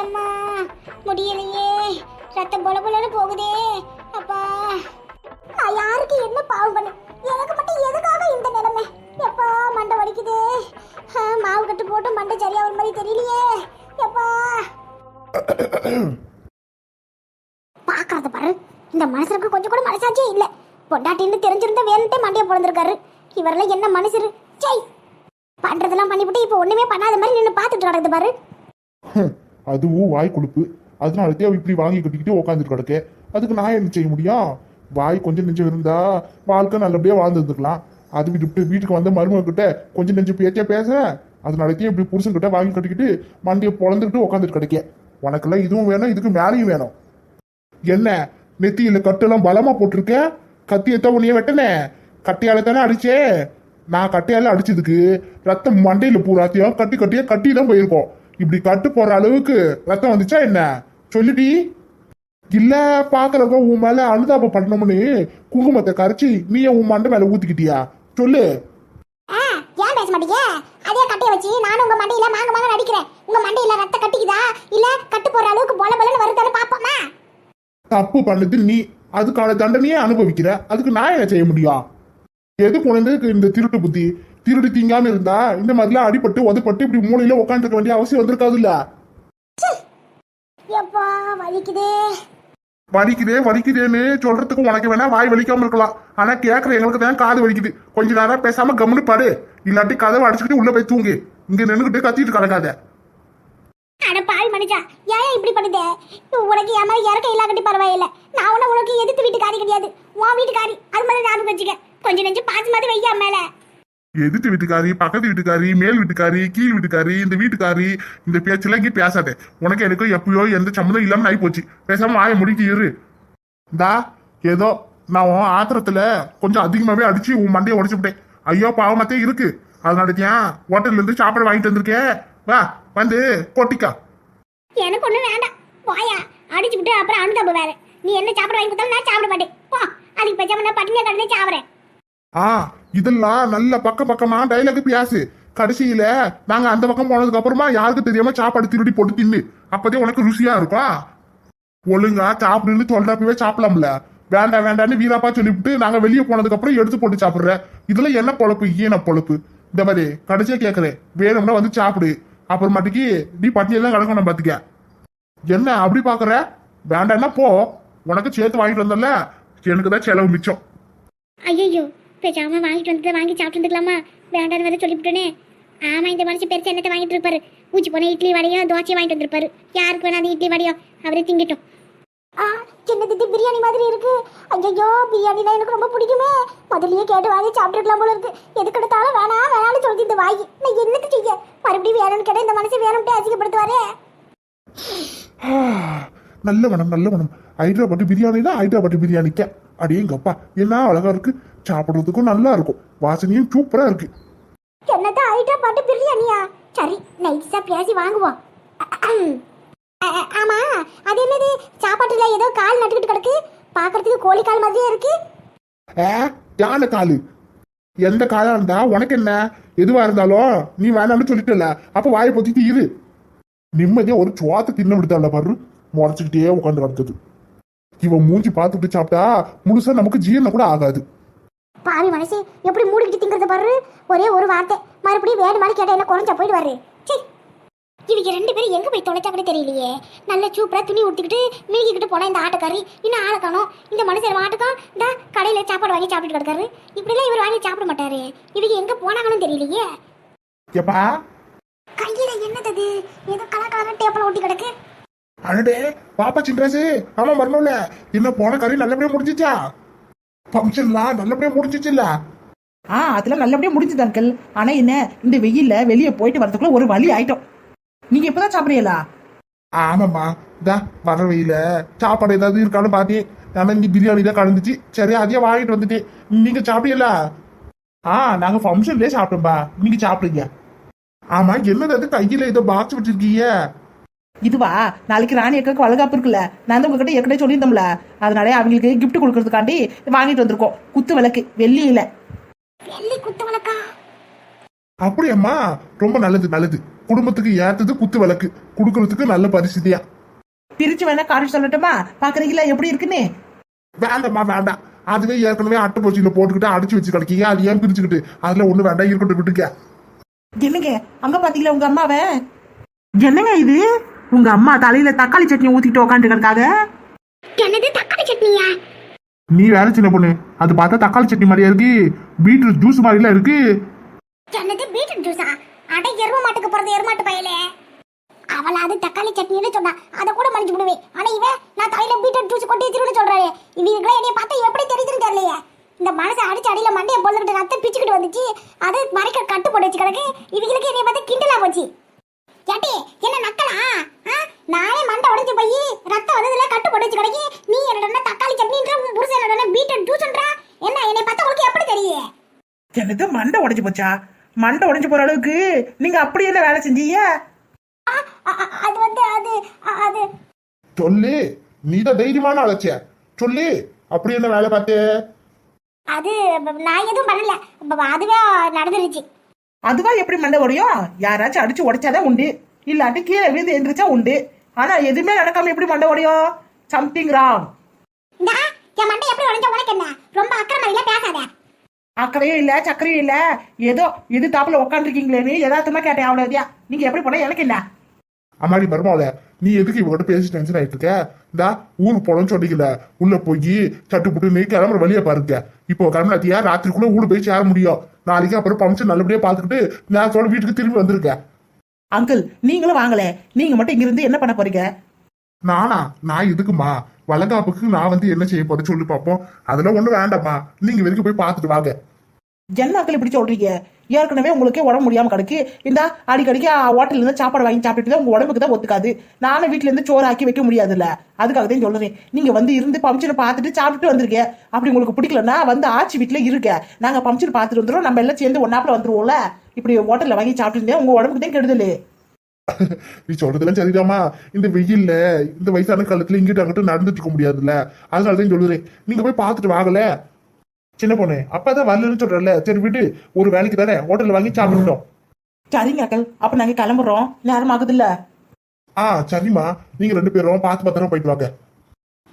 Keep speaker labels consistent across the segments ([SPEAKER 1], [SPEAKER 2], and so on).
[SPEAKER 1] எம்மா முடியலையே. ரத்தம் பொல பொலன்னு போகுதே. அப்பா. நான் யாருக்கு என்ன பாவம் பண்ண? எனக்கு மட்டும் எதுக்காக இந்த நிலைமை? எப்பா மண்டை வலிக்குது. மாவு கட்டு போட்டு மண்டை சரியாகிற மாதிரி தெரியலையே. எப்பா. பாக்காத பாரு. இந்த மனுஷனுக்கு கொஞ்சம் கூட மனசாச்சே இல்ல. பொண்டாட்டின்னு தெரிஞ்சிருந்த வேணுட்டே மண்டையை பிறந்திருக்காரு இவரெல்லாம் என்ன மனுஷரு? ஜெய் பண்றதெல்லாம் பண்ணிவிட்டு இப்போ ஒண்ணுமே பண்ணாத மாதிரி நின்று பார்த்துட்டு நடக்குது பாரு.
[SPEAKER 2] அதுவும் வாய் கொழுப்பு அதனாலத்தையும் அவள் இப்படி வாங்கி கட்டிக்கிட்டு உட்காந்துட்டு கிடக்கு. அதுக்கு நான் என்ன செய்ய முடியும் வாய் கொஞ்சம் நெஞ்சம் இருந்தா வாழ்க்கை நல்லபடியா வாழ்ந்துருந்துக்கலாம் அது விட்டு வீட்டுக்கு வந்த மருமக கிட்ட கொஞ்சம் நெஞ்சம் பேச்சா பேச? அதனாலத்தையும் இப்படி புருஷன் கிட்ட வாங்கி கட்டிக்கிட்டு மண்டியை பொழந்துக்கிட்டு உட்காந்துட்டு கிடைக்க. உனக்கெல்லாம் இதுவும் வேணும் இதுக்கு மேலேயும் வேணும். என்ன? நெத்தியில் கட்டெல்லாம் பலமா போட்டிருக்கேன் கத்தியத்தான் உன்னைய வெட்டனே? கட்டையால தானே அடிச்சே? நான் கட்டையால அடிச்சதுக்கு ரத்தம் மண்டையில பூராத்தியம் கட்டி கட்டியா கட்டி தான் போயிருக்கோம். இப்படி கட்டு போற அளவுக்கு ரத்தம் வந்துச்சா என்ன? சொல்லுடி. இல்ல பாக்குறவங்க உன் மேல அனுதாபம் பண்ணணும்னு குங்குமத்தை கரைச்சி நீயே உன் மண்டை மேல ஊத்திக்கிட்டியா? சொல்லு.
[SPEAKER 1] ஏன் பேச மாட்டீங்க? அதே கட்டைய வச்சு நானும் உங்க மண்டையில மாங்க மாங்க நடிக்கிறேன். உங்க மண்டையில ரத்த கட்டிக்குதா? இல்ல கட்டு போற அளவுக்கு பொல பொலன்னு வருதான்னு பாப்போமா
[SPEAKER 2] தப்பு பண்ணது நீ. அதுக்கான தண்டனையே அனுபவிக்கிற. அதுக்கு நான் என்ன செய்ய முடியும்? எது குழந்தைக்கு இந்த திருட்டு புத்தி? திருடு திங்காம இருந்தா இந்த மாதிரிலாம் அடிபட்டு உதப்பட்டு இப்படி மூலையில உட்காந்துருக்க வேண்டிய அவசியம் வந்திருக்காதுல்ல?
[SPEAKER 1] வலிக்குதே.
[SPEAKER 2] வலிக்குதே வலிக்குதேன்னு சொல்றதுக்கு உனக்கு வேணா வாய் வலிக்காம இருக்கலாம். ஆனா கேக்குற எங்களுக்கு தான் காது வலிக்குது. கொஞ்ச நேரம் பேசாம கம்முன்னு பாடு. இல்லாட்டி கதவை அடிச்சுக்கிட்டு உள்ள போய் தூங்கு. இங்க நின்னுகிட்டு கத்திட்டு கிடக்காத.
[SPEAKER 1] அட பாவி மனுஷா ஏன் இப்படி பண்ணுதே? உனக்கு மேல இறக்க இல்லாக்கட்டி பரவாயில்ல நான் உன உனக்கு எதிர்த்து வீட்டுக்காரி கிடையாது உன் வீட்டுக்காரி அது மாதிரி ஞாபகம் வச்சுக்க கொஞ்சம் நெஞ்சு பாத்து மாதிரி வையா மேல
[SPEAKER 2] எதிர்த்து வீட்டுக்காரி பக்கத்து வீட்டுக்காரி மேல் வீட்டுக்காரி கீழ் வீட்டுக்காரி இந்த வீட்டுக்காரி இந்த பேச்செல்லாம் இங்கே பேசாத. உனக்கு எனக்கு எப்பயோ எந்த சம்மந்தம் இல்லாம ஆகி போச்சு. பேசாம ஆய முடிக்கு இரு. தா ஏதோ நான் உன் ஆத்திரத்துல கொஞ்சம் அதிகமாவே அடிச்சு உன் மண்டையை உடைச்சு விட்டேன். ஐயோ பாவமத்தே இருக்கு. அதனால தான் ஹோட்டல்ல இருந்து சாப்பாடு வாங்கிட்டு வந்திருக்கேன் வா வந்து கொட்டிக்கா.
[SPEAKER 1] எனக்கு ஒண்ணும் வேண்டாம். போயா. அடிச்சு விட்டு அப்புறம் அனுதாபம் வேற. நீ என்ன சாப்பிட வாங்கி கொடுத்தாலும் நான் சாப்பிட மாட்டேன். போ. அதுக்கு பேசாம நான் பட்டினியா கடனே சாப்பிடுறேன்
[SPEAKER 2] ஆ இதெல்லாம் நல்ல பக்க பக்கமா டைலாக் பியாசு கடைசியில நாங்க அந்த பக்கம் போனதுக்கு அப்புறமா யாருக்கு தெரியாம சாப்பாடு திருடி போட்டு தின்னு. அப்பதே உனக்கு ருசியா இருக்கும் ஒழுங்கா சாப்பிடுன்னு சொல்றப்பவே சாப்பிடலாம்ல. வேண்டாம் வேண்டாம்னு வீராப்பா சொல்லிவிட்டு நாங்க வெளியே போனதுக்கு அப்புறம் எடுத்து போட்டு சாப்பிடுற. இதுல என்ன பொழப்பு? ஈன பொழப்பு. இந்த மாதிரி கடைசியா கேக்குறேன் வேணும்னா வந்து சாப்பிடு. அப்புறமாட்டிக்கு நீ பட்டியெல்லாம் கிடக்கணும் பாத்துக்க. என்ன அப்படி பாக்குற? வேண்டாம்னா போ. உனக்கு சேர்த்து வாங்கிட்டு வந்தல எனக்கு தான் செலவு மிச்சம்.
[SPEAKER 1] ஐயோ பேசாம வாங்கிட்டு வந்து வாங்கி சாப்பிட்டு வந்துக்கலாமா வேண்டாம்னு வேற சொல்லிவிட்டோனே. ஆமா இந்த மனுஷன் பெருசா என்னத்தை வாங்கிட்டு இருப்பாரு? ஊச்சி போன இட்லி வடையும் தோசையும் வாங்கிட்டு வந்திருப்பாரு. யாருக்கு வேணா அந்த இட்லி வடையும் அவரே திங்கிட்டோம். ஆ சின்னது பிரியாணி மாதிரி இருக்கு? ஐயோ பிரியாணி தான் எனக்கு ரொம்ப பிடிக்குமே. முதல்லயே கேட்டு வாங்கி சாப்பிட்டுருக்கலாம் போல இருக்கு. எதுக்கு எடுத்தாலும் வேணாம் வேணாம்னு சொல்லிட்டு இந்த வாங்கி நான் என்னத்து செய்ய? மறுபடியும் வேணும்னு கேட்டா இந்த மனுஷன் வேணும்ட்டு அசிங்கப்படுத்துவாரே.
[SPEAKER 2] நல்ல மனம் நல்ல மனம் ஹைதராபாத் பிரியாணி தான் ஹைதராபாத் பிரியாணிக்க. அடேங்கப்பா என்ன அழகா இருக்கு. சாப்பிடுறதுக்கும் நல்லா இருக்கும். வாசனையும் சூப்பரா இருக்கு.
[SPEAKER 1] என்னத்த ஐட்டா பாட்டு பிரியாணியா? சரி நைஸா பேசி வாங்குவோம். ஆமா அது என்னது? சாப்பாட்டுல ஏதோ கால் நட்டுக்கிட்டு கிடக்கு. பாக்குறதுக்கு கோழி கால் மாதிரியே இருக்கு.
[SPEAKER 2] ஏ யானை காலு? எந்த காலா இருந்தா? உனக்கு என்ன? எதுவா இருந்தாலும் நீ வேணாம்னு சொல்லிட்டல. அப்ப வாயை பொத்திட்டு இரு. நிம்மதியா ஒரு சுவாத்து தின்ன விடுத்தால பாரு. முறைச்சுக்கிட்டே உட்காந்து கிடக்குது. இவன் மூஞ்சி பார்த்துட்டு சாப்பிட்டா முழுசா நமக்கு ஜீரணம் கூட ஆகாது.
[SPEAKER 1] பாவி மனசு எப்படி மூடிக்கிட்டு திங்கிறத பாரு? ஒரே ஒரு வார்த்தை. மறுபடியும் வேறு மாதிரி கேட்டா என்ன குறைஞ்சா போயிட்டு சரி இவங்க ரெண்டு பேரும் எங்க போய் தொலைச்சா கூட தெரியலையே. நல்ல சூப்பரா துணி ஊத்திக்கிட்டு மினிக்கிட்டு போனா இந்த ஆட்டக்காரி இன்னும் ஆளை காணோம். இந்த மனுஷன் ஆட்டுக்கான் இந்த கடையில சாப்பாடு வாங்கி சாப்பிட்டு கிடக்காரு. இப்படிலாம் இவர் வாங்கி சாப்பிட மாட்டாரு. இவங்க எங்க போனாங்கன்னு தெரியலையே.
[SPEAKER 2] எப்பா?
[SPEAKER 1] கையில என்னது ஏதோ கலர் கலர் டேப்பில் ஒட்டி கிடக்கு.
[SPEAKER 2] அடடே பாப்பா சின்ராசு ஆமா வரணும்ல என்ன போன கறி நல்லபடியா முடிஞ்சிச்சா? ஃபங்க்ஷன்லாம் நல்லபடியா முடிஞ்சிச்சுல்ல?
[SPEAKER 3] ஆ அதெல்லாம் நல்லபடியா முடிஞ்சது அங்கிள் ஆனா என்ன இந்த வெயில்ல வெளியே போயிட்டு வரதுக்குள்ள ஒரு வழி ஆயிட்டோம். நீங்க இப்பதான் சாப்பிடுறீங்களா?
[SPEAKER 2] ஆமாம்மா. இதா வர வெயில சாப்பாடு ஏதாவது இருக்கான்னு பார்த்தேன். ஆனா இங்க பிரியாணி தான் கலந்துச்சு. சரி அதையே வாங்கிட்டு வந்துட்டேன். நீங்க சாப்பிட்டீங்களா? ஆ நாங்க ஃபங்க்ஷன்லயே சாப்பிட்டோம்பா நீங்க சாப்பிடுங்க. ஆமா என்னது கையில ஏதோ பாக்ஸ் வச்சிருக்கீங்க.
[SPEAKER 3] இதுவா? நாளைக்கு ராணி அக்காக்கு வளகாப்பு இருக்குல்ல. நான் தான் உங்ககிட்ட ஏற்கனவே சொல்லியிருந்தோம்ல அதனால அவங்களுக்கு gift கொடுக்கறதுக்காண்டி வாங்கிட்டு வந்திருக்கோம். குத்து விளக்கு வெள்ளியில
[SPEAKER 1] வெள்ளி குத்து வழக்கா
[SPEAKER 2] அப்படியாம்மா? ரொம்ப நல்லது நல்லது. குடும்பத்துக்கு ஏத்தது குத்து விளக்கு. கொடுக்கறதுக்கு நல்ல பரிசுதியா.
[SPEAKER 3] பிரிச்சு வேணா காட்டி சொல்லட்டுமா? பாக்குறீங்களா? எப்படி இருக்குன்னு?
[SPEAKER 2] வேண்டாம்மா வேண்டாம். அதுவே ஏற்கனவே அட்டை பூச்சியில போட்டுக்கிட்டு அடிச்சு வச்சு கிடைக்கீங்க அது ஏன் பிரிச்சுக்கிட்டு? அதுல ஒண்ணு வேண்டாம் இருக்கட்டும் விட்டுக்க.
[SPEAKER 3] என்னங்க? அங்க பாத்தீங்களா உங்க அம்மாவை? என்னங்க இது? உங்க அம்மா தலையில தக்காளி சட்னி ஊத்திட்டு உக்காந்து கிடக்காக
[SPEAKER 1] என்னது தக்காளி சட்னியா?
[SPEAKER 2] நீ வேலை சின்ன பொண்ணு. அது பார்த்தா தக்காளி சட்னி மாதிரியா இருக்கு. பீட்ரூட் ஜூஸ் மாதிரிலாம் இருக்கு.
[SPEAKER 1] என்னது பீட்ரூட் ஜூஸா? அட எரும மாட்டுக்கு பிறந்த எருமாட்டு பயலே. அவள அது தக்காளி சட்னின்னு சொன்னா. அதை கூட மறைச்சு விடுவேன். ஆனா இவன் நான் தலையில பீட்ரூட் ஜூஸ் கொட்டி வச்சிருன்னு சொல்றாரு இவங்களுக்குலாம் என்னைய பார்த்தா எப்படி தெரியுதுன்னு தெரியலையே. இந்த மனசை அடிச்சு அடியில மண்டைய பொழுதுகிட்டு ரத்தம் பிச்சுக்கிட்டு வந்துச்சு. அது மறைக்க கட்டு போட்டு வச்சு கிடக்கு. இவங்களுக்கு என்னைய பார்த்து கிண்டலா போச்சு. ஏட்டி என்ன நக்கலா? ஆ? நானே மண்டை உடைஞ்சு போய் ரத்தம் வந்ததுல கட்டு போட்டு வச்சு கிடக்கு நீ என்னடா தக்காளி சட்னின்ற உன் புருஷன் என்னடா பீட்ரூட் ஜூஸ்ன்றா என்ன என்னை பார்த்தா உங்களுக்கு எப்படி தெரியும்
[SPEAKER 3] எனக்கு மண்டை உடைஞ்சு போச்சா? மண்டை உடைஞ்சு போற அளவுக்கு நீங்க அப்படி என்ன வேலை செஞ்சீங்க?
[SPEAKER 1] அது வந்து அது அது.
[SPEAKER 2] சொல்லு நீ தான் தைரியமான அழைச்சிய சொல்லு அப்படி என்ன வேலை பார்த்தே?
[SPEAKER 1] அது நான் எதுவும் பண்ணல. அதுவே நடந்துருச்சு.
[SPEAKER 3] அதுவா எப்படி மண்டை உடையும்? யாராச்சும் அடிச்சு உடைச்சாதான் உண்டு. இல்லாட்டி கீழே விழுந்து எந்திரிச்சா உண்டு. ஆனா எதுவுமே நடக்காம எப்படி மண்டை உடையும்? சம்திங் ராங்
[SPEAKER 1] என் மண்டை எப்படி உடைஞ்ச உனக்கு என்ன? ரொம்ப அக்கிரமையில பேசாத.
[SPEAKER 3] அக்கறையும் இல்ல சக்கரையும் இல்ல. ஏதோ இது தாப்புல உட்காந்துருக்கீங்களேன்னு யதார்த்தமா கேட்டேன் அவ்வளவுதியா நீங்க எப்படி போனா எனக்கு என்ன?
[SPEAKER 2] அம்மாடி மருமாவல நீ எதுக்கு இவகிட்ட பேசி டென்ஷன் ஆயிட்டு இருக்க இந்தா ஊருக்கு போலன்னு சொன்னீங்கல்ல உள்ள போய் சட்டு புட்டு நீ கிளம்புற வழியை பாருங்க. இப்போ கிளம்பினாத்தியா ராத்திரிக்குள்ள ஊடு போய் சேர முடியும். நாளைக்கு அப்புறம் பம்சன் நல்லபடியா பாத்துக்கிட்டு நேரத்தோட வீட்டுக்கு திரும்பி வந்திருக்க
[SPEAKER 3] அங்கிள் நீங்களும் வாங்கல நீங்க மட்டும் இங்க இருந்து என்ன பண்ண போறீங்க?
[SPEAKER 2] நானா? நான் எதுக்குமா? வளகாப்புக்கு நான் வந்து என்ன செய்ய போறேன் சொல்லி பார்ப்போம். அதெல்லாம் ஒண்ணும் வேண்டாம்மா. நீங்க வரைக்கும் போய் பார்த்துட்டு வாங்க.
[SPEAKER 3] என்ன அங்கிள் இப்படி சொல்றீங்க? ஏற்கனவே உங்களுக்கே உடம்பு முடியாம கிடக்கு. இந்த அடிக்கடிக்கு ஹோட்டல்ல இருந்து சாப்பாடு வாங்கி சாப்பிட்டு உங்க உடம்புக்கு தான் ஒத்துக்காது. நானும் வீட்ல இருந்து சோறு ஆக்கி வைக்க முடியாதுல்ல. அதுக்காக தான் சொல்றேன். நீங்க வந்து இருந்து பம்ப்ஷனை பார்த்துட்டு சாப்பிட்டுட்டு வந்திருக்க அப்படி உங்களுக்கு பிடிக்கலன்னா வந்து ஆச்சி வீட்டுல இருக்க நாங்க பம்ப்ஷன் பார்த்துட்டு வந்துடும் நம்ம எல்லாம் சேர்ந்து ஒன்னாப்புல வந்துருவோம்ல. இப்படி ஹோட்டல்ல வாங்கி சாப்பிட்டு உங்க உடம்புக்கு தான் கெடுதல்.
[SPEAKER 2] நீ சொல்றதெல்லாம் சரிதாம்மா. இந்த வெயில்ல இந்த வயசான காலத்துல இங்கிட்ட அங்கிட்ட நடந்துட்டு இருக்க முடியாதுல்ல. அதனால தான் சொல்லுறேன் நீங்க போய் பார்த்துட்டு வாங்கல. சின்ன பொண்ணு. அப்பதான் வரலன்னு சொல்றல சரி விட்டு ஒரு வேலைக்கு தானே. ஹோட்டல்ல வாங்கி சாப்பிட்டுட்டோம்
[SPEAKER 3] சரிங்க அக்கல் அப்ப நாங்க கிளம்புறோம். நேரம் ஆகுது இல்ல
[SPEAKER 2] ஆ சரிம்மா. நீங்க ரெண்டு பேரும் பார்த்து பத்திரமா போயிட்டு வாங்க.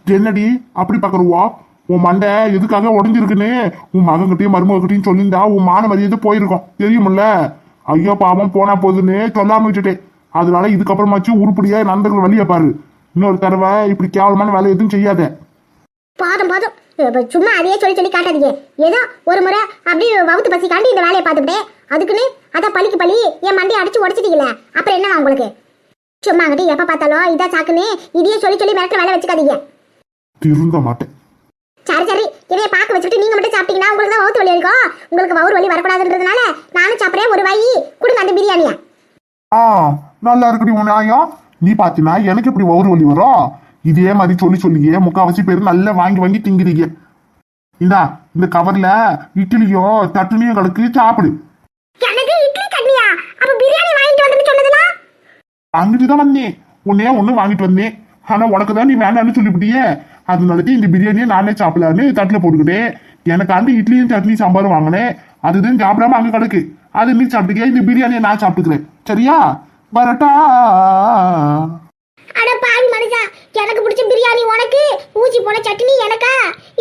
[SPEAKER 2] என்னடி? அப்படி பாக்குறவா உன் மண்டை எதுக்காக உடஞ்சிருக்குன்னு? உன் மகன்கிட்டயும் மருமகிட்டையும் சொல்லியிருந்தா உன் மான மரியாதை போயிருக்கும். தெரியுமில்ல? ஐயோ பாவம் போனா போகுதுன்னு சொல்லாம விட்டுட்டேன். அதனால இதுக்கப்புறமாச்சும் உருப்படியா நண்பர்கள் வழியை பாரு. இன்னொரு தடவை இப்படி கேவலமான வேலை எதுவும் செய்யாத.
[SPEAKER 1] போதும் போதும். சும்மா அதையே சொல்லி சொல்லி காட்டாதீங்க. ஏதோ ஒரு முறை அப்படியே வவுத்து பசி காண்டி இந்த வேலையை பார்த்துக்கிட்டேன் அதுக்குன்னு அதான் பழிக்கு பழி என் மண்டையை அடிச்சு உடச்சிட்டீங்களே அப்புறம் என்னவா உங்களுக்கு? சும்மா அங்கிட்டு எப்ப பார்த்தாலும் இதா சாக்குன்னு இதையே சொல்லி சொல்லி மிரட்டுற வேலை வச்சுக்காதீங்க.
[SPEAKER 2] திருந்த மாட்டேன்.
[SPEAKER 1] சரி சரி. இதைய பார்க்க வச்சுட்டு நீங்க மட்டும் சாப்பிட்டீங்கன்னா உங்களுக்கு தான் வவுத்து வலி இருக்கும் உங்களுக்கு வவுறு வலி வரக்கூடாதுன்றதுனால நானும் சாப்பிட்றேன். ஒரு வாயி கொடுங்க அந்த பிரியாணியை.
[SPEAKER 2] ஆ நல்லா இருக்குடி உன் நியாயம். நீ பாத்தீங்கன்னா எனக்கு எப்படி வவுறு வலி வரும்? இதே மாதிரி சொல்லி சொல்லியே முக்காவாசி பேர் நல்லா வாங்கி வாங்கி திங்கிறீங்க. இந்தா இந்த கவர்ல இட்லியும் சட்னியும் கலக்கு சாப்பிடு.
[SPEAKER 1] எனக்கு இட்லி சட்னியா? அப்ப பிரியாணி வாங்கிட்டு வந்து சொன்னதுனா
[SPEAKER 2] அங்கிட்டு தான் வந்தேன். உன்னே ஒண்ணு வாங்கிட்டு வந்தேன். ஆனா உனக்கு தான் நீ வேண்டாம்னு சொல்லிவிட்டியே. அதனாலதான் இந்த பிரியாணியை நானே சாப்பிடலான்னு தட்டுல போட்டுக்கிட்டேன். எனக்கு அந்த இட்லியும் சட்னி சாம்பாரும் வாங்கினேன். அதுதான் சாப்பிடாம அங்க கிடக்கு. அது நீ சாப்பிட்டுக்க இந்த பிரியாணியை நான் சாப்பிட்டுக்கிறேன். சரியா? வரட்டா?
[SPEAKER 1] அட பாவி மனுஷா எனக்கு பிடிச்ச பிரியாணி உனக்கு? ஊசி போன சட்னி எனக்கா?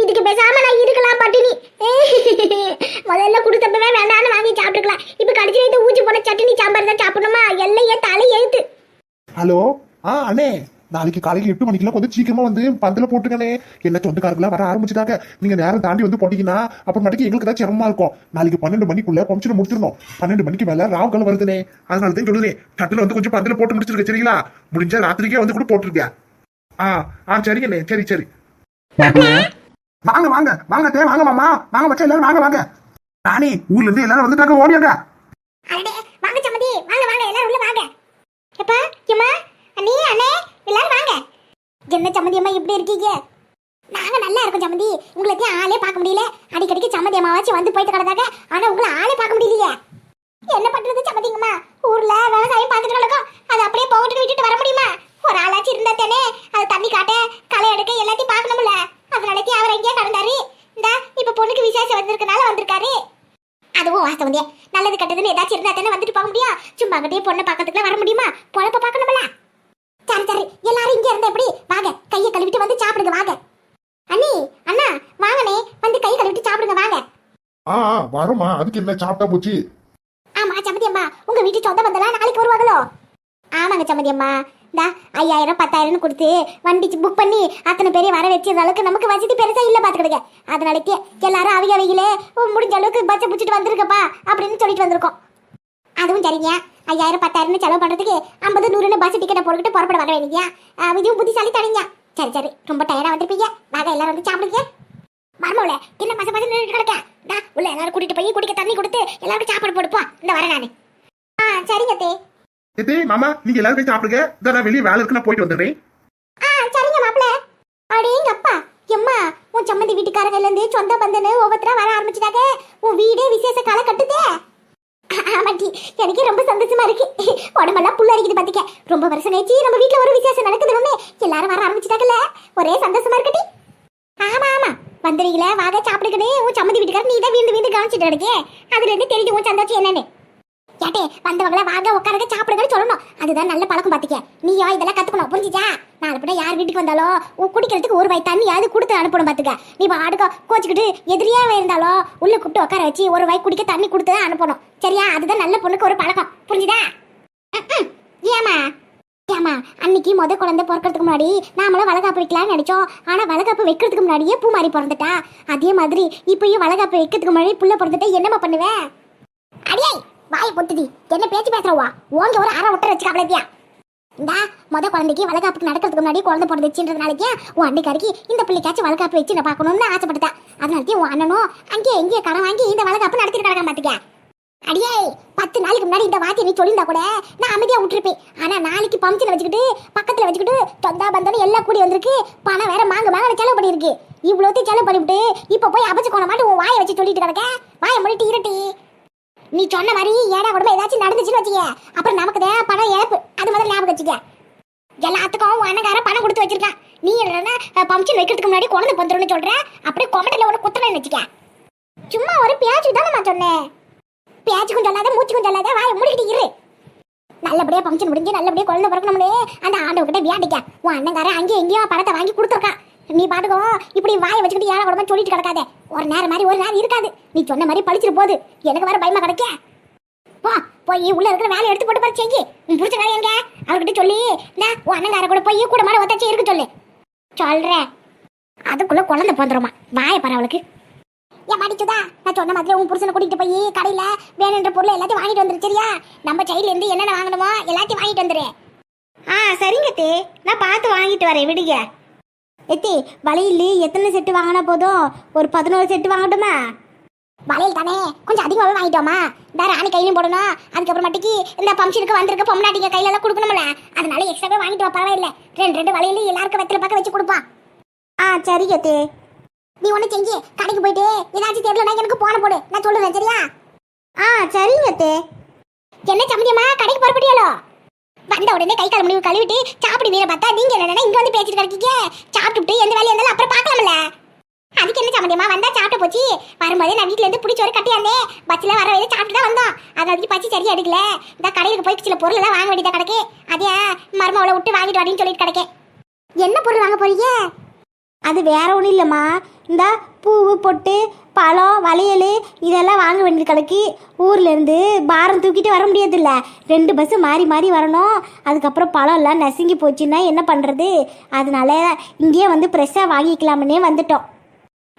[SPEAKER 1] இதுக்கு பேசாம நான் இருக்கலாம் பட்டினி. முதல்ல கொடுத்தப்பவே வேண்டாம்னு வாங்கி சாப்பிட்டுக்கலாம். இப்ப கடைசியில இந்த ஊசி போன சட்னி சாம்பார் தான் சாப்பிடணுமா? எல்லையே தலை எழுத்து.
[SPEAKER 2] ஹலோ ஆ அண்ணே. நாளைக்கு காலையில் எட்டு மணிக்கெல்லாம் கொஞ்சம் சீக்கிரமா வந்து பந்தல போட்டுக்கணே என்ன சொந்தக்காரங்களா வர ஆரம்பிச்சுட்டாங்க. நீங்க நேரம் தாண்டி வந்து போட்டீங்கன்னா மட்டும் எங்களுக்கு தான் சிரமமா இருக்கும். நாளைக்கு பன்னெண்டு மணிக்குள்ள பம்ப்ஷன் முடிச்சிடணும். பன்னெண்டு மணிக்கு மேல ராவுகள் வருதுனே. அதனால தான் சொல்லுறேன் கட்டில வந்து கொஞ்சம் பந்தல போட்டு முடிச்சிருக்க சரிங்களா? முடிஞ்சா ராத்திரிக்கே வந்து கூட போட்டிருக்கேன். ஆ ஆ சரிங்கண்ணே சரி சரி. வாங்க வாங்க. வாங்க தே வாங்க மாமா. வாங்க மச்சா எல்லாரும் வாங்க வாங்க. நானே ஊர்ல இருந்து எல்லாரும் வந்துட்டாங்க ஓடியாங்க.
[SPEAKER 1] வாங்க சம்மதி வாங்க வாங்க எல்லாரும் உள்ள வாங்க. எப்பா எம்மா அண்ணி அண்ணே எல்லாரும் வாங்க. என்ன சம்மதி அம்மா இப்படி இருக்கீங்க? நாங்க நல்லா இருக்கோம் சம்மதி உங்களுக்கு ஆளே பார்க்க முடியல. அடிக்கடிக்கு சம்மதி அம்மாவாச்சும் வந்து போயிட்டு கிடந்தாங்க. ஆனா உங்களை ஆளே பார்க்க முடியலையே. என்ன பண்றது சம்மதிங்கம்மா ஊர்ல விவசாயம் பார்த்துட்டு கிடக்கும் அது அப்படியே போகட்டுன்னு விட்டுட்டு வர முடியுமா? ஒரு ஆளாச்சும் இருந்தா தானே? அது தண்ணி காட்ட களை எடுக்க எல்லாத்தையும் பார்க்கணும்ல. அதனாலக்கு அவர் எங்கேயா கடந்தாரு இந்த இப்ப பொண்ணுக்கு விசேஷம் வந்திருக்கனால வந்திருக்காரு. அதுவும் வாஸ்தவங்க நல்லது கெட்டதுன்னு ஏதாச்சும் இருந்தா தானே வந்துட்டு போக முடியும். சும்மா கிட்டே பொண்ணை பார்க்கறதுக்குலாம் வர முடியுமா? பொழப்ப பார்க்கணும்ல. சரி சரி. எல்லாரும் இங்க இருந்தா எப்படி? வாங்க கையை கழுவிட்டு வந்து சாப்பிடுங்க வாங்க. அண்ணி அண்ணா வாங்கனே வந்து கை கழுவிட்டு சாப்பிடுங்க வாங்க.
[SPEAKER 2] ஆ வரோம்மா. அதுக்கு என்ன சாப்பிட்டா போச்சு?
[SPEAKER 1] ஆமா சம்மதி அம்மா உங்க வீட்டு சொந்த பந்தெல்லாம் நாளைக்கு வருவாங்களோ? ஆமாங்க சம்மதி அம்மா. இந்தா ஐயாயிரம் பத்தாயிரம்னு கொடுத்து வண்டி புக் பண்ணி அத்தனை பேரையும் வர வச்சிருந்த அளவுக்கு நமக்கு வசதி பெருசாக இல்லை பார்த்துக்கிடுங்க அதனாலக்கே எல்லாரும் அவங்க அவையிலே முடிஞ்ச அளவுக்கு பச்சை பிடிச்சிட்டு வந்திருக்கப்பா அப்படின்னு சொல்லிட்டு வந்திருக்கோம். அதுவும் சரிங்க. ஐயாயிரம் பத்தாயிரம்னு செலவு பண்ணுறதுக்கு ஐம்பது நூறுன்னு பஸ் டிக்கெட்டை போட்டுக்கிட்டு புறப்பட வர வேண்டியா இதுவும் புத்திசாலி தனிங்க. சரி சரி. ரொம்ப டயர்டாக வந்திருப்பீங்க. வாங்க எல்லாரும் வந்து சாப்பிடுங்க. மர்மவுல என்ன பச மச நின்று கிடக்கேன் உள்ள எல்லாரும் கூட்டிட்டு போய் குடிக்க தண்ணி கொடுத்து எல்லாருக்கும் சாப்பாடு போடுப்பா இந்த வரேன் நான். ஆ சரிங்க தே
[SPEAKER 2] இதே மாமா நீங்க எல்லாரும் போய் சாப்பிடுங்க. இதான் நான் வெளியே வேலை இருக்கு நான் போயிட்டு வந்துடுறேன்.
[SPEAKER 1] ஆ சரிங்க மாப்பிள அடேங்க அப்பா எம்மா உன் சம்மந்தி வீட்டுக்காரங்கல இருந்து சொந்த பந்தனு ஒவ்வொருத்தரா வர ஆரம்பிச்சிட்டாங்க. உன் வீடே விசேஷ கால கட்டுதே. ஆமாட்டி எனக்கு ரொம்ப சந்தோஷமா இருக்கு. உடம்பெல்லாம் புல்ல அரிக்குது பாத்துக்க. ரொம்ப வருஷம் நேச்சு நம்ம வீட்ல ஒரு விசேஷம் நடக்குதுன்னு எல்லாரும் வர ஆரம்பிச்சிட்டாங்கல்ல. ஒரே சந்தோஷமா இருக்கட்டி. ஆமா ஆமா. வந்துடுறீங்களே வாங்க சாப்பிடுக்கணும் உன் சம்மந்தி வீட்டுக்காரர் நீ தான் வீண்டு வீண்டு கவனிச்சிட்டு இருக்கே அதுல இருந்து தெரிஞ்சு உன் சந்தோஷம் என்னன்னு. ஏட்டே வந்தவங்கள வாங்க உட்காருங்க சாப்பிடுங்கன்னு சொல்லணும். அதுதான் நல்ல பழக்கம் பாத்துக்க. நீயோ இதெல்லாம் கத்துக்கணும். புரிஞ்சுச்சா? நாளை பின்ன யார் வீட்டுக்கு வந்தாலும் குடிக்கிறதுக்கு ஒரு வாய் தண்ணியாவது கொடுத்து அனுப்பணும் பாத்துக்க. நீ பாடுக்க கோச்சிக்கிட்டு எதிரியே இருந்தாலும் உள்ள கூப்பிட்டு உட்கார வச்சு ஒரு வாய் குடிக்க தண்ணி கொடுத்து தான் அனுப்பணும். சரியா? அதுதான் நல்ல பொண்ணுக்கு ஒரு பழக்கம். புரிஞ்சுதா? ஏமா ஏமா அன்னைக்கு முத குழந்தை பிறக்கிறதுக்கு முன்னாடி நாமளும் வளகாப்பு வைக்கலாம்னு நினைச்சோம். ஆனா வளகாப்பு வைக்கிறதுக்கு முன்னாடியே பூ மாறி பிறந்துட்டா. அதே மாதிரி இப்பயும் வளகாப்பு வைக்கிறதுக்கு முன்னாடி புள்ள பிறந்துட்டா. என்னம்மா பண்ணுவேன் அடியே வாயை பொத்துதி. என்ன பேச்சு பேசுறவா? ஓங்க ஒரு அரை ஒட்டரை வச்சுக்க கவலைத்தியா இந்தா மொத குழந்தைக்கு வளகாப்புக்கு நடக்கிறதுக்கு முன்னாடி குழந்தை பிறந்துச்சுன்றதுனாலக்கே உன் அண்டைக்காரிக்கு இந்த பிள்ளைக்காச்சும் வளகாப்பு வச்சு நான் பார்க்கணும்னு ஆசைப்பட்டா அதனாலக்கே உன் அண்ணனும் அங்கேயே எங்கேயே கடன் வாங்கி இந்த வளகாப்பு நடத்திட்டு கிடக்க மாட்டேங்க அடியே பத்து நாளைக்கு முன்னாடி இந்த வார்த்தை நீ சொல்லியிருந்தா கூட நான் அமைதியாக விட்டுருப்பேன். ஆனா நாளைக்கு பம்ப்ஷன் வச்சுக்கிட்டு பக்கத்தில் வச்சுக்கிட்டு தொந்தா பந்தன்னு எல்லாம் கூடி வந்திருக்கு. பணம் வேற மாங்க மாங்க செலவு பண்ணியிருக்கு. இவ்வளோத்தையும் செலவு பண்ணிவிட்டு இப்போ போய் அபச்சு கோண மாட்டு உன் வாயை வச்சு சொல்லிட்டு கிடக்க? வாயை முடிட்டு இருட்டி. நீ சொன்ன மாதிரி ஏடா குடும்பம் ஏதாச்சும் நடந்துச்சுன்னு வச்சுக்க அப்புறம் நமக்கு தான் பணம் இழப்பு. அது முதல்ல ஞாபகம் வச்சுக்க. எல்லாத்துக்கும் உன் அண்ணகார பணம் கொடுத்து வச்சிருக்கான். நீ என்ன பம்ப்ஷன் வைக்கிறதுக்கு முன்னாடி குழந்தை பந்துருன்னு சொல்ற? அப்படியே கொமட்டில் ஒன்று குத்துறேன்னு வச்சுக்க. சும்மா ஒரு பேச்சுக்கு தானே நான் சொன்னேன். பேச்சுக்கும் சொல்லாத மூச்சுக்கும் சொல்லாத வாய மூடிக்கிட்டு இரு. நல்லபடியா ஃபங்க்ஷன் முடிஞ்சு நல்லபடியா குழந்தை பிறக்கணும்னே அந்த ஆண்டவகிட்ட வியாண்டிக்க. உன் அண்ணங்காரன் அங்கேயும் எங்கேயும் பணத்தை வாங்கி கொடுத்துருக்கான். நீ பாட்டுக்கோ இப்படி வாயை வச்சுக்கிட்டு ஏழை குடும்பம் சொல்லிட்டு கிடக்காத. ஒரு நேரம் மாதிரி ஒரு நேரம் இருக்காது. நீ சொன்ன மாதிரி படிச்சிட்டு போகுது எனக்கு வேற பயமா கிடைக்க. போ போய் உள்ள இருக்கிற வேலையை எடுத்து போட்டு பாரு செய்யி உன் பிடிச்ச வேலை எங்க? அவர்கிட்ட சொல்லி நான் உன் அண்ணங்கார கூட போய் கூட மாதிரி ஒத்தாச்சி இருக்க சொல்லு. சொல்றேன் அதுக்குள்ள குழந்தை பிறந்துருமா. வாய பாரு அவளுக்கு. ஏன் மாடிச்சுதா நான் சொன்ன மாதிரி உன் புருஷனை கூட்டிட்டு போய் கடையில வேணுன்ற பொருள் எல்லாத்தையும் வாங்கிட்டு வந்துரு சரியா? நம்ம சைடுல இருந்து என்னென்ன வாங்கணுமோ எல்லாத்தையும் வாங்கிட்டு வந்துரு. ஆ சரிங்க தே. நான் பார்த்து வாங்கிட்டு வரேன் விடுங்க. எத்தி வளையல் எத்தனை செட்டு வாங்கினா போதும்? ஒரு பதினோரு செட்டு வாங்கட்டுமா? வளையல் தானே? கொஞ்சம் அதிகமாகவே வாங்கிட்டோமா? இந்த ராணி கையிலும் போடணும். அதுக்கப்புறமாட்டிக்கு இந்த ஃபங்க்ஷனுக்கு வந்திருக்க பொம்னாட்டிங்க கையில எல்லாம் கொடுக்கணும்ல. அதனால எக்ஸ்ட்ராவே வாங்கிட்டு பரவாயில்ல. ரெண்டு ரெண்டு வளையல் எல்லாருக்கும் வெத்தலை பார்க்க வச்சு கொடுப்பான் ஆ சரிங்க தே நீ ஒண்ணு செஞ்சு கடைக்கு போயிட்டு ஏதாச்சும் தெரியலனா எனக்கு போன போடு. நான் சொல்லுவேன் சரியா? ஆ சரிங்க அத்தே என்ன சம்மதியம்மா கடைக்கு புறப்பட்டியாலோ வந்த உடனே கை கால் முடிவு கழுவிட்டு சாப்பிடு வீர பார்த்தா நீங்க என்னன்னா இங்க வந்து பேசிட்டு கிடைக்கீங்க? சாப்பிட்டுட்டு எந்த வேலையா இருந்தாலும் அப்புறம் பார்க்கலாம்ல. அதுக்கு என்ன சம்மதியம்மா வந்தா சாப்பிட்டு போச்சு. வரும்போதே நான் வீட்ல இருந்து பிடிச்ச ஒரு கட்டியாந்தே பஸ்ல வர வேலையை சாப்பிட்டு தான் வந்தோம். அதாவது பச்சி சரியா எடுக்கல. இந்த கடைக்கு போய் சில பொருள் எல்லாம் வாங்க வேண்டியதா கிடக்கு. அதே மருமவளை விட்டு வாங்கிட்டு வாடின்னு சொல்லிட்டு கிடக்கேன். என்ன பொருள் வாங்க போறீங்க? அது வேற ஒன்றும் இல்லைம்மா. இந்த பூவு பொட்டு பழம் வளையல் இதெல்லாம் வாங்க வேண்டிய கிடக்கு ஊர்லேருந்து பாரம் தூக்கிட்டு வர முடியாதுல்ல. ரெண்டு பஸ்ஸு மாறி மாறி வரணும். அதுக்கப்புறம் பழம் எல்லாம் நசுங்கி போச்சுன்னா என்ன பண்ணுறது அதனால இங்கேயே வந்து ஃப்ரெஷ்ஷாக வாங்கிக்கலாம்னே வந்துட்டோம்.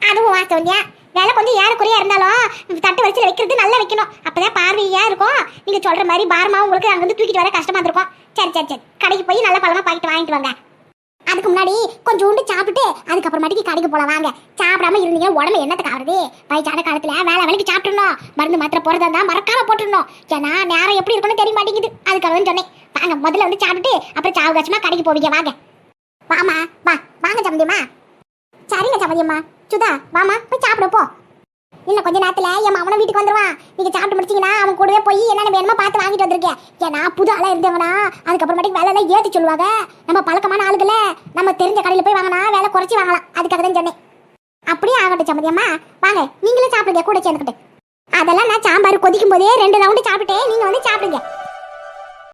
[SPEAKER 1] அதுவும் வாசவன்யா வேலை கொஞ்சம் ஏறக்குறையா இருந்தாலும் தட்டு வரிசையில் வைக்கிறது நல்லா வைக்கணும். அப்பதான் பார்வையாக இருக்கும். நீங்கள் சொல்கிற மாதிரி பாரமாக உங்களுக்கு அங்கே வந்து தூக்கிட்டு வர கஷ்டமாக இருக்கும் சரி சரி சரி. கடைக்கு போய் நல்ல பழமாக பாக்கிட்டு வாங்கிட்டு வாங்க. அதுக்கு முன்னாடி கொஞ்சோண்டு சாப்பிட்டு அதுக்கப்புறமாட்டிக்கு கடைக்கு போலாம். வாங்க. சாப்பிடாம இருந்தீங்க உடம்பு என்னத்துக்கு ஆகுது வயசான காலத்துல வேலை வேலைக்கு சாப்பிட்டுருந்தோம். மருந்து மாத்திரை போறதா இருந்தால் மறக்காம போட்டுருணும் ஏன்னா நேரம் எப்படி இருக்குன்னு தெரிய மாட்டேங்குது. அதுக்காக தான் சொன்னேன். வாங்க முதல்ல வந்து சாப்பிட்டுட்டு அப்புறம் சாவகாசமா கடைக்கு போவீங்க. வாங்க. வாமா வா. வாங்க சம்மந்தியம்மா சரிங்க சம்மந்தியம்மா சுதா வாமா போய் சாப்பிட போ. இன்னும் கொஞ்ச நேரத்துல என் அவனை வீட்டுக்கு வந்துருவான். நீங்க சாப்பிட்டு முடிச்சீங்கன்னா அவன் கூடவே போய் என்னென்ன வேணுமோ பார்த்து வாங்கிட்டு வந்திருக்கேன். ஏன்னா புது ஆளா இருந்தவனா? அதுக்கப்புறமேட்டுக்கு வேலை எல்லாம் ஏற்றி சொல்லுவாங்க. நம்ம பழக்கமான ஆளுகள நம்ம தெரிஞ்ச கடையில போய் வாங்கினா வேலை குறைச்சி வாங்கலாம். அதுக்காக தான் சொன்னேன். அப்படியே ஆகட்டும் சம்மதியம்மா வாங்க நீங்களும் சாப்பிடுங்க கூட சேர்ந்துக்கிட்டு. அதெல்லாம் நான் சாம்பார் கொதிக்கும் போதே ரெண்டு ரவுண்டு சாப்பிட்டேன் நீங்க வந்து சாப்பிடுங்க.